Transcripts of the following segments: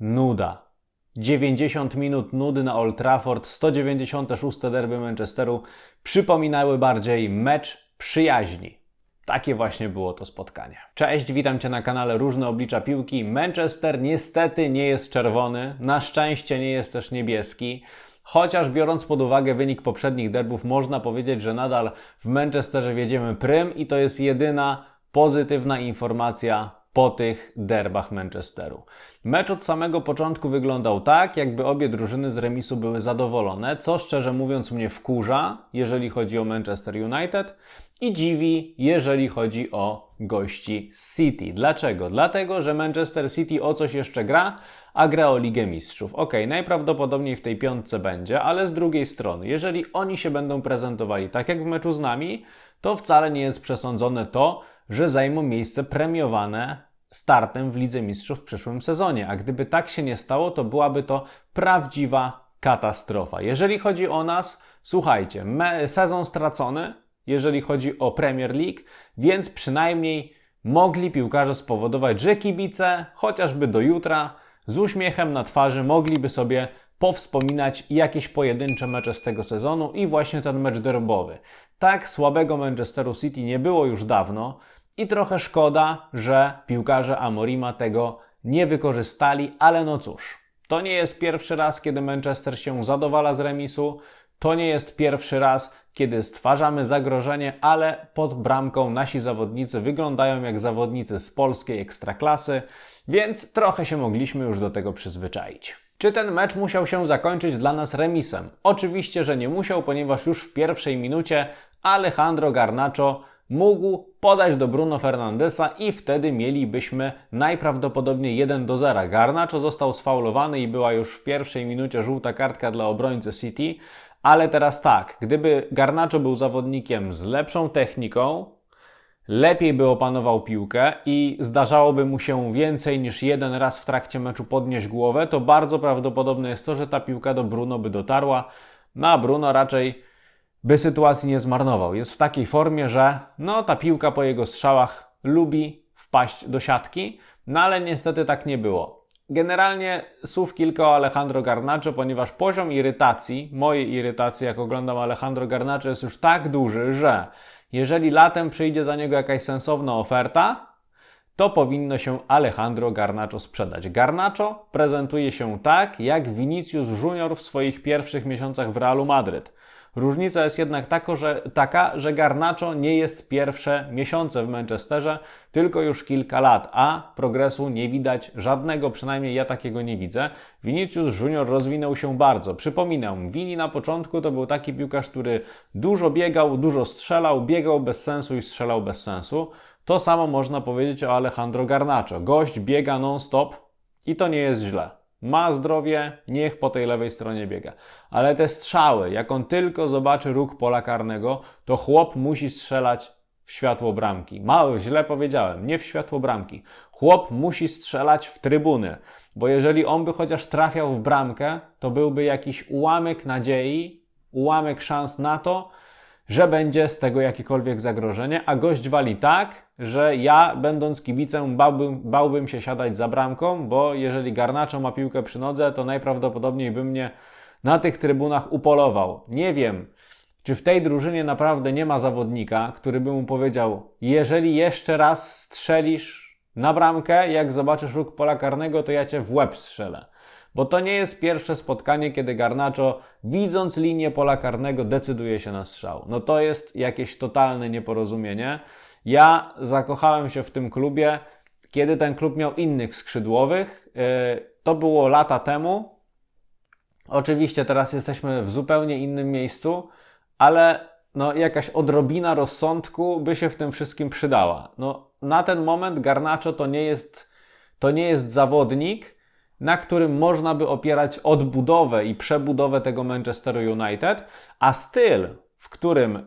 nuda. 90 minut nudy na Old Trafford, 196 derby Manchesteru przypominały bardziej mecz przyjaźni. Takie właśnie było to spotkanie. Cześć, witam Cię na kanale Różne Oblicza Piłki. Manchester niestety nie jest czerwony, na szczęście nie jest też niebieski. Chociaż biorąc pod uwagę wynik poprzednich derbów, można powiedzieć, że nadal w Manchesterze wiedziemy prym i to jest jedyna pozytywna informacja po tych derbach Manchesteru. Mecz od samego początku wyglądał tak, jakby obie drużyny z remisu były zadowolone, co szczerze mówiąc mnie wkurza, jeżeli chodzi o Manchester United i dziwi, jeżeli chodzi o gości City. Dlaczego? Dlatego, że Manchester City o coś jeszcze gra, a gra o Ligę Mistrzów. Ok, najprawdopodobniej w tej piątce będzie, ale z drugiej strony, jeżeli oni się będą prezentowali tak jak w meczu z nami, to wcale nie jest przesądzone to, że zajmą miejsce premiowane startem w Lidze Mistrzów w przyszłym sezonie. A gdyby tak się nie stało, to byłaby to prawdziwa katastrofa. Jeżeli chodzi o nas, słuchajcie, sezon stracony, jeżeli chodzi o Premier League, więc przynajmniej mogli piłkarze spowodować, że kibice, chociażby do jutra, z uśmiechem na twarzy mogliby sobie powspominać jakieś pojedyncze mecze z tego sezonu i właśnie ten mecz derbowy. Tak słabego Manchesteru City nie było już dawno i trochę szkoda, że piłkarze Amorima tego nie wykorzystali, ale no cóż, to nie jest pierwszy raz, kiedy Manchester się zadowala z remisu, to nie jest pierwszy raz, kiedy stwarzamy zagrożenie, ale pod bramką nasi zawodnicy wyglądają jak zawodnicy z polskiej ekstraklasy, więc trochę się mogliśmy już do tego przyzwyczaić. Czy ten mecz musiał się zakończyć dla nas remisem? Oczywiście, że nie musiał, ponieważ już w pierwszej minucie Alejandro Garnacho mógł podać do Bruno Fernandesa i wtedy mielibyśmy najprawdopodobniej 1 do 0. Garnacho został sfaulowany i była już w pierwszej minucie żółta kartka dla obrońcy City, ale teraz tak, gdyby Garnacho był zawodnikiem z lepszą techniką, lepiej by opanował piłkę i zdarzałoby mu się więcej niż jeden raz w trakcie meczu podnieść głowę, to bardzo prawdopodobne jest to, że ta piłka do Bruno by dotarła, no a Bruno raczej by sytuacji nie zmarnował. Jest w takiej formie, że no ta piłka po jego strzałach lubi wpaść do siatki, no ale niestety tak nie było. Generalnie słów kilka o Alejandro Garnacho, ponieważ poziom irytacji, mojej irytacji jak oglądam Alejandro Garnacho jest już tak duży, że jeżeli latem przyjdzie za niego jakaś sensowna oferta, to powinno się Alejandro Garnacho sprzedać. Garnacho prezentuje się tak, jak Vinicius Junior w swoich pierwszych miesiącach w Realu Madryt. Różnica jest jednak tako, że, taka, że Garnacho nie jest pierwsze miesiące w Manchesterze, tylko już kilka lat, a progresu nie widać żadnego, przynajmniej ja takiego nie widzę. Vinicius Junior rozwinął się bardzo. Przypominam, Vini na początku to był taki piłkarz, który dużo biegał, dużo strzelał, biegał bez sensu i strzelał bez sensu. To samo można powiedzieć o Alejandro Garnacho. Gość biega non-stop i to nie jest źle ma zdrowie, niech po tej lewej stronie biega. Ale te strzały, jak on tylko zobaczy róg pola karnego, to chłop musi strzelać w światło bramki. Mało, źle powiedziałem, nie w światło bramki. Chłop musi strzelać w trybuny, bo jeżeli on by chociaż trafiał w bramkę, to byłby jakiś ułamek nadziei, ułamek szans na to, że będzie z tego jakiekolwiek zagrożenie, a gość wali tak, że ja, będąc kibicem, bałbym, bałbym się siadać za bramką, bo jeżeli Garnaczo ma piłkę przy nodze, to najprawdopodobniej by mnie na tych trybunach upolował. Nie wiem, czy w tej drużynie naprawdę nie ma zawodnika, który by mu powiedział: Jeżeli jeszcze raz strzelisz na bramkę, jak zobaczysz róg pola karnego, to ja cię w łeb strzelę. Bo to nie jest pierwsze spotkanie, kiedy Garnacho, widząc linię pola karnego, decyduje się na strzał. No to jest jakieś totalne nieporozumienie. Ja zakochałem się w tym klubie, kiedy ten klub miał innych skrzydłowych. E, to było lata temu. Oczywiście teraz jesteśmy w zupełnie innym miejscu, ale no, jakaś odrobina rozsądku by się w tym wszystkim przydała. No, na ten moment Garnacho to nie jest, to nie jest zawodnik, na którym można by opierać odbudowę i przebudowę tego Manchesteru United, a styl, w którym e,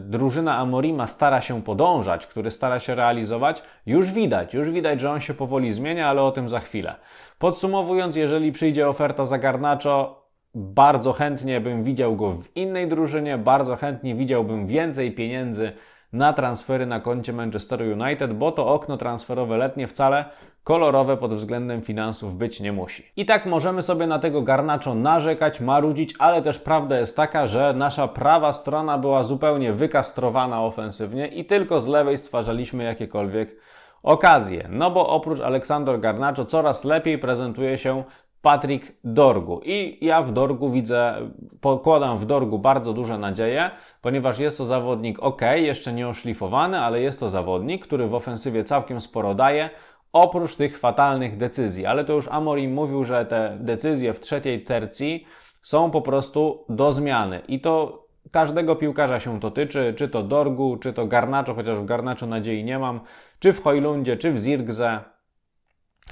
drużyna Amorima stara się podążać, który stara się realizować, już widać, już widać, że on się powoli zmienia, ale o tym za chwilę. Podsumowując, jeżeli przyjdzie oferta za Garnacho, bardzo chętnie bym widział go w innej drużynie, bardzo chętnie widziałbym więcej pieniędzy na transfery na koncie Manchester United, bo to okno transferowe letnie wcale kolorowe pod względem finansów być nie musi. I tak możemy sobie na tego Garnaczo narzekać, marudzić, ale też prawda jest taka, że nasza prawa strona była zupełnie wykastrowana ofensywnie i tylko z lewej stwarzaliśmy jakiekolwiek okazje. No bo oprócz Aleksandr Garnaczo coraz lepiej prezentuje się Patryk Dorgu. I ja w Dorgu widzę, pokładam w Dorgu bardzo duże nadzieje, ponieważ jest to zawodnik ok, jeszcze nie oszlifowany, ale jest to zawodnik, który w ofensywie całkiem sporo daje, oprócz tych fatalnych decyzji. Ale to już Amorim mówił, że te decyzje w trzeciej tercji są po prostu do zmiany. I to każdego piłkarza się to tyczy, czy to Dorgu, czy to Garnaczo, chociaż w Garnaczo nadziei nie mam, czy w Hojlundzie, czy w Zirgze.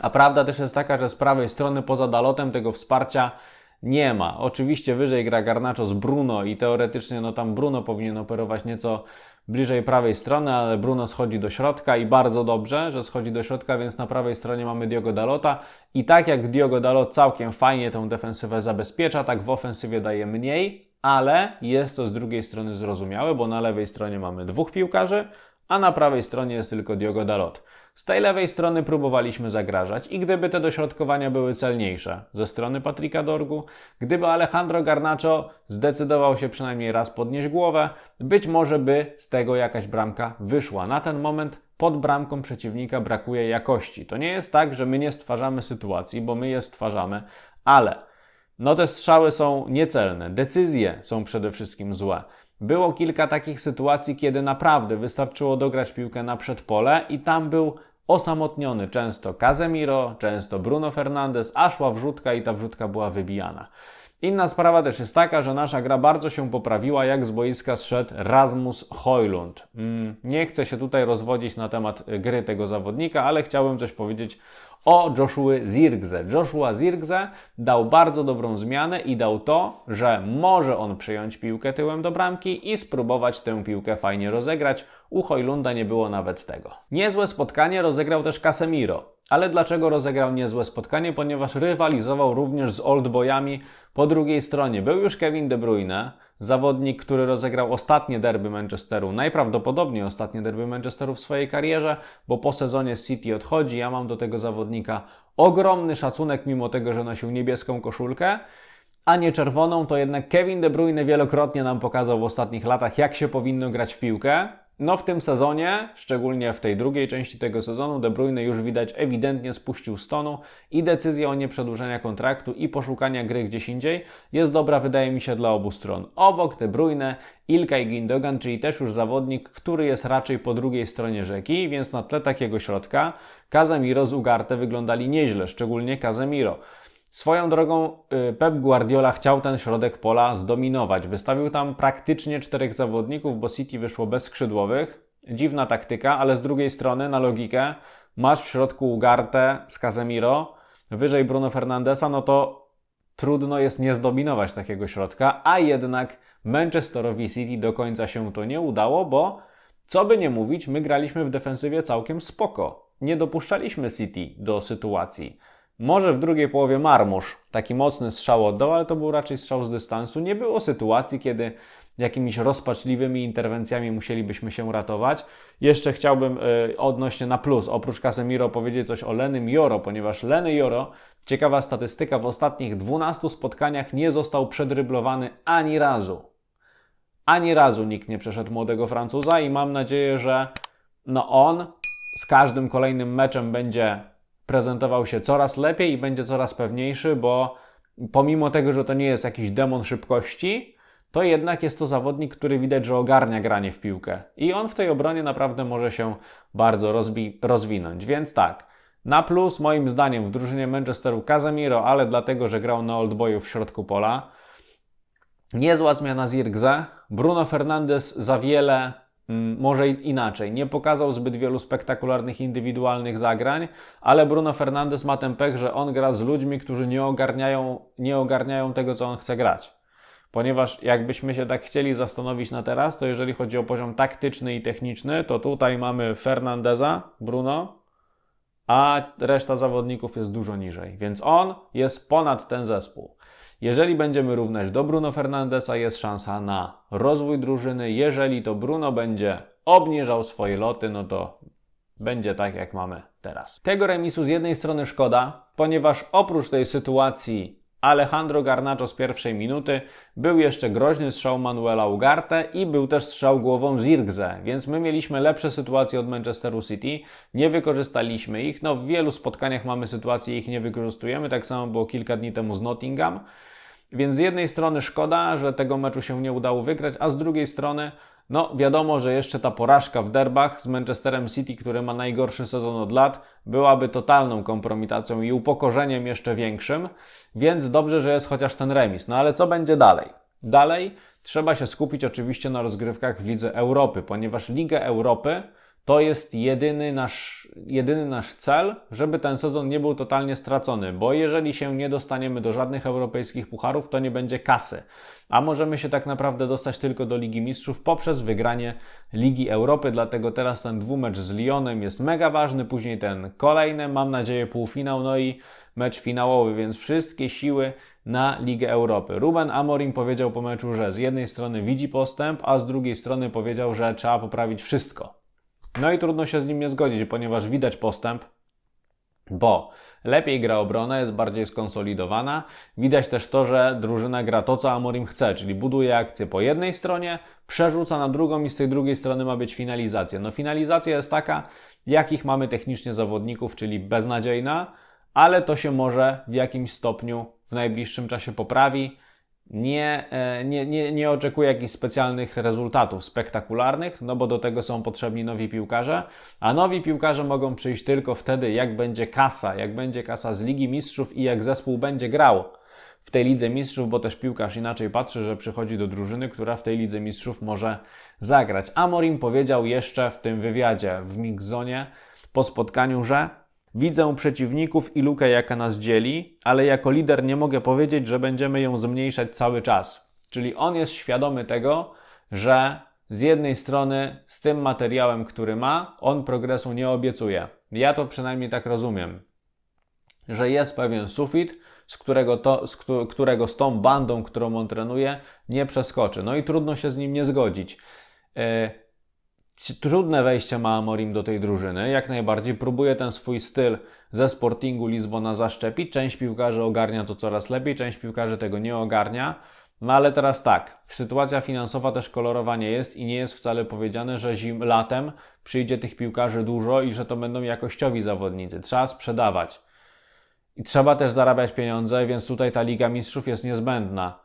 A prawda też jest taka, że z prawej strony poza Dalotem tego wsparcia nie ma. Oczywiście wyżej gra Garnaczo z Bruno i teoretycznie no tam Bruno powinien operować nieco bliżej prawej strony, ale Bruno schodzi do środka i bardzo dobrze, że schodzi do środka, więc na prawej stronie mamy Diogo Dalota i tak jak Diogo Dalot całkiem fajnie tę defensywę zabezpiecza, tak w ofensywie daje mniej, ale jest to z drugiej strony zrozumiałe, bo na lewej stronie mamy dwóch piłkarzy, a na prawej stronie jest tylko Diogo Dalot. Z tej lewej strony próbowaliśmy zagrażać i gdyby te dośrodkowania były celniejsze ze strony Patryka Dorgu, gdyby Alejandro Garnacho zdecydował się przynajmniej raz podnieść głowę, być może by z tego jakaś bramka wyszła. Na ten moment pod bramką przeciwnika brakuje jakości. To nie jest tak, że my nie stwarzamy sytuacji, bo my je stwarzamy, ale no te strzały są niecelne, decyzje są przede wszystkim złe. Było kilka takich sytuacji, kiedy naprawdę wystarczyło dograć piłkę na przedpole i tam był osamotniony często Casemiro, często Bruno Fernandes, a szła wrzutka i ta wrzutka była wybijana. Inna sprawa też jest taka, że nasza gra bardzo się poprawiła, jak z boiska zszedł Rasmus Hojlund. Mm, nie chcę się tutaj rozwodzić na temat gry tego zawodnika, ale chciałbym coś powiedzieć o Joshua Zirgze. Joshua Zirgze dał bardzo dobrą zmianę i dał to, że może on przyjąć piłkę tyłem do bramki i spróbować tę piłkę fajnie rozegrać. U Hojlunda nie było nawet tego. Niezłe spotkanie rozegrał też Casemiro. Ale dlaczego rozegrał niezłe spotkanie? Ponieważ rywalizował również z oldboyami po drugiej stronie. Był już Kevin De Bruyne, zawodnik, który rozegrał ostatnie derby Manchesteru, najprawdopodobniej ostatnie derby Manchesteru w swojej karierze, bo po sezonie City odchodzi. Ja mam do tego zawodnika ogromny szacunek, mimo tego, że nosił niebieską koszulkę a nie czerwoną, to jednak Kevin De Bruyne wielokrotnie nam pokazał w ostatnich latach, jak się powinno grać w piłkę. No w tym sezonie, szczególnie w tej drugiej części tego sezonu, De Bruyne już widać ewidentnie spuścił stonu i decyzja o nieprzedłużenia kontraktu i poszukania gry gdzieś indziej jest dobra, wydaje mi się, dla obu stron. Obok De Bruyne, Ilkay Gindogan, czyli też już zawodnik, który jest raczej po drugiej stronie rzeki, więc na tle takiego środka Casemiro z Ugarte wyglądali nieźle, szczególnie Casemiro. Swoją drogą y, Pep Guardiola chciał ten środek pola zdominować. Wystawił tam praktycznie czterech zawodników, bo City wyszło bez skrzydłowych. Dziwna taktyka, ale z drugiej strony na logikę masz w środku Ugarte z Casemiro, wyżej Bruno Fernandesa, no to trudno jest nie zdominować takiego środka, a jednak Manchesterowi City do końca się to nie udało, bo co by nie mówić, my graliśmy w defensywie całkiem spoko. Nie dopuszczaliśmy City do sytuacji. Może w drugiej połowie Marmusz taki mocny strzał oddał, ale to był raczej strzał z dystansu. Nie było sytuacji, kiedy jakimiś rozpaczliwymi interwencjami musielibyśmy się ratować. Jeszcze chciałbym yy, odnośnie na plus, oprócz Casemiro powiedzieć coś o Lenym Joro, ponieważ Leny Joro, ciekawa statystyka, w ostatnich 12 spotkaniach nie został przedryblowany ani razu. Ani razu nikt nie przeszedł młodego Francuza i mam nadzieję, że no on z każdym kolejnym meczem będzie prezentował się coraz lepiej i będzie coraz pewniejszy, bo pomimo tego, że to nie jest jakiś demon szybkości, to jednak jest to zawodnik, który widać, że ogarnia granie w piłkę. I on w tej obronie naprawdę może się bardzo rozwinąć. Więc tak, na plus moim zdaniem w drużynie Manchesteru Casemiro, ale dlatego, że grał na Oldboyu w środku pola. Niezła zmiana Zirgze. Bruno Fernandes za wiele może inaczej. Nie pokazał zbyt wielu spektakularnych indywidualnych zagrań, ale Bruno Fernandes ma ten pech, że on gra z ludźmi, którzy nie ogarniają, nie ogarniają tego, co on chce grać. Ponieważ jakbyśmy się tak chcieli zastanowić na teraz, to jeżeli chodzi o poziom taktyczny i techniczny, to tutaj mamy Fernandeza, Bruno, a reszta zawodników jest dużo niżej. Więc on jest ponad ten zespół. Jeżeli będziemy równać do Bruno Fernandesa, jest szansa na rozwój drużyny. Jeżeli to Bruno będzie obniżał swoje loty, no to będzie tak, jak mamy teraz. Tego remisu z jednej strony szkoda, ponieważ oprócz tej sytuacji Alejandro Garnacho z pierwszej minuty, był jeszcze groźny strzał Manuela Ugarte i był też strzał głową Zirgze, więc my mieliśmy lepsze sytuacje od Manchesteru City, nie wykorzystaliśmy ich, no w wielu spotkaniach mamy sytuacje ich nie wykorzystujemy, tak samo było kilka dni temu z Nottingham, więc z jednej strony szkoda, że tego meczu się nie udało wygrać, a z drugiej strony no, wiadomo, że jeszcze ta porażka w derbach z Manchesterem City, który ma najgorszy sezon od lat, byłaby totalną kompromitacją i upokorzeniem jeszcze większym, więc dobrze, że jest chociaż ten remis. No ale co będzie dalej? Dalej trzeba się skupić oczywiście na rozgrywkach w Lidze Europy, ponieważ Ligę Europy to jest jedyny nasz, jedyny nasz cel, żeby ten sezon nie był totalnie stracony, bo jeżeli się nie dostaniemy do żadnych europejskich pucharów, to nie będzie kasy. A możemy się tak naprawdę dostać tylko do Ligi Mistrzów poprzez wygranie Ligi Europy, dlatego teraz ten dwumecz z Lyonem jest mega ważny, później ten kolejny, mam nadzieję półfinał, no i mecz finałowy, więc wszystkie siły na Ligę Europy. Ruben Amorim powiedział po meczu, że z jednej strony widzi postęp, a z drugiej strony powiedział, że trzeba poprawić wszystko. No i trudno się z nim nie zgodzić, ponieważ widać postęp, bo lepiej gra obrona, jest bardziej skonsolidowana. Widać też to, że drużyna gra to, co Amorim chce, czyli buduje akcję po jednej stronie, przerzuca na drugą i z tej drugiej strony ma być finalizacja. No finalizacja jest taka, jakich mamy technicznie zawodników, czyli beznadziejna, ale to się może w jakimś stopniu w najbliższym czasie poprawi nie, e, nie, nie, nie oczekuję jakichś specjalnych rezultatów spektakularnych, no bo do tego są potrzebni nowi piłkarze, a nowi piłkarze mogą przyjść tylko wtedy, jak będzie kasa, jak będzie kasa z Ligi Mistrzów i jak zespół będzie grał w tej Lidze Mistrzów, bo też piłkarz inaczej patrzy, że przychodzi do drużyny, która w tej Lidze Mistrzów może zagrać. Amorim powiedział jeszcze w tym wywiadzie w Mixzonie po spotkaniu, że Widzę przeciwników i lukę, jaka nas dzieli, ale jako lider nie mogę powiedzieć, że będziemy ją zmniejszać cały czas. Czyli on jest świadomy tego, że z jednej strony z tym materiałem, który ma, on progresu nie obiecuje. Ja to przynajmniej tak rozumiem, że jest pewien sufit, z którego, to, z którego z tą bandą, którą on trenuje, nie przeskoczy. No i trudno się z nim nie zgodzić. E, trudne wejście ma Amorim do tej drużyny. Jak najbardziej próbuje ten swój styl ze Sportingu Lizbona zaszczepić. Część piłkarzy ogarnia to coraz lepiej, część piłkarzy tego nie ogarnia. No ale teraz tak, sytuacja finansowa też kolorowanie jest i nie jest wcale powiedziane, że zim, latem przyjdzie tych piłkarzy dużo i że to będą jakościowi zawodnicy. Trzeba sprzedawać. I trzeba też zarabiać pieniądze, więc tutaj ta Liga Mistrzów jest niezbędna.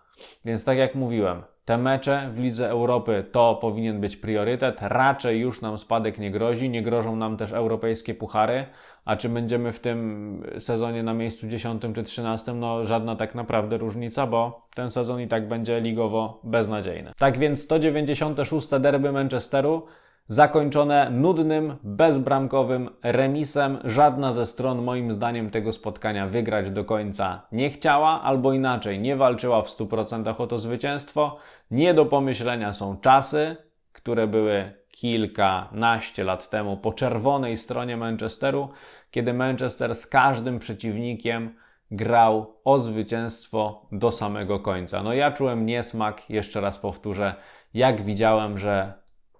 Więc tak jak mówiłem, te mecze w Lidze Europy to powinien być priorytet. Raczej już nam spadek nie grozi, nie grożą nam też europejskie puchary. A czy będziemy w tym sezonie na miejscu 10 czy 13, no żadna tak naprawdę różnica, bo ten sezon i tak będzie ligowo beznadziejny. Tak więc 196 derby Manchesteru zakończone nudnym, bezbramkowym remisem. Żadna ze stron, moim zdaniem, tego spotkania wygrać do końca nie chciała, albo inaczej, nie walczyła w 100% o to zwycięstwo. Nie do pomyślenia są czasy, które były kilkanaście lat temu po czerwonej stronie Manchesteru, kiedy Manchester z każdym przeciwnikiem grał o zwycięstwo do samego końca. No ja czułem niesmak, jeszcze raz powtórzę, jak widziałem, że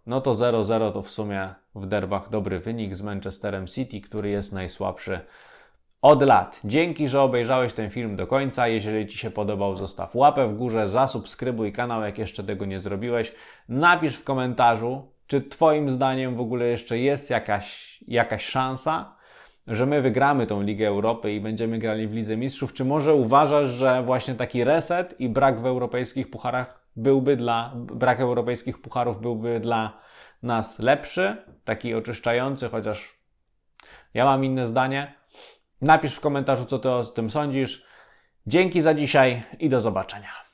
no to 0-0 to w sumie w derbach dobry wynik z Manchesterem City, który jest najsłabszy od lat. Dzięki, że obejrzałeś ten film do końca. Jeżeli Ci się podobał, zostaw łapę w górze, zasubskrybuj kanał, jak jeszcze tego nie zrobiłeś. Napisz w komentarzu, czy Twoim zdaniem w ogóle jeszcze jest jakaś, jakaś szansa, że my wygramy tą Ligę Europy i będziemy grali w Lidze Mistrzów, czy może uważasz, że właśnie taki reset i brak w europejskich pucharach byłby dla, brak europejskich pucharów byłby dla nas lepszy, taki oczyszczający, chociaż ja mam inne zdanie. Napisz w komentarzu, co ty o tym sądzisz. Dzięki za dzisiaj i do zobaczenia.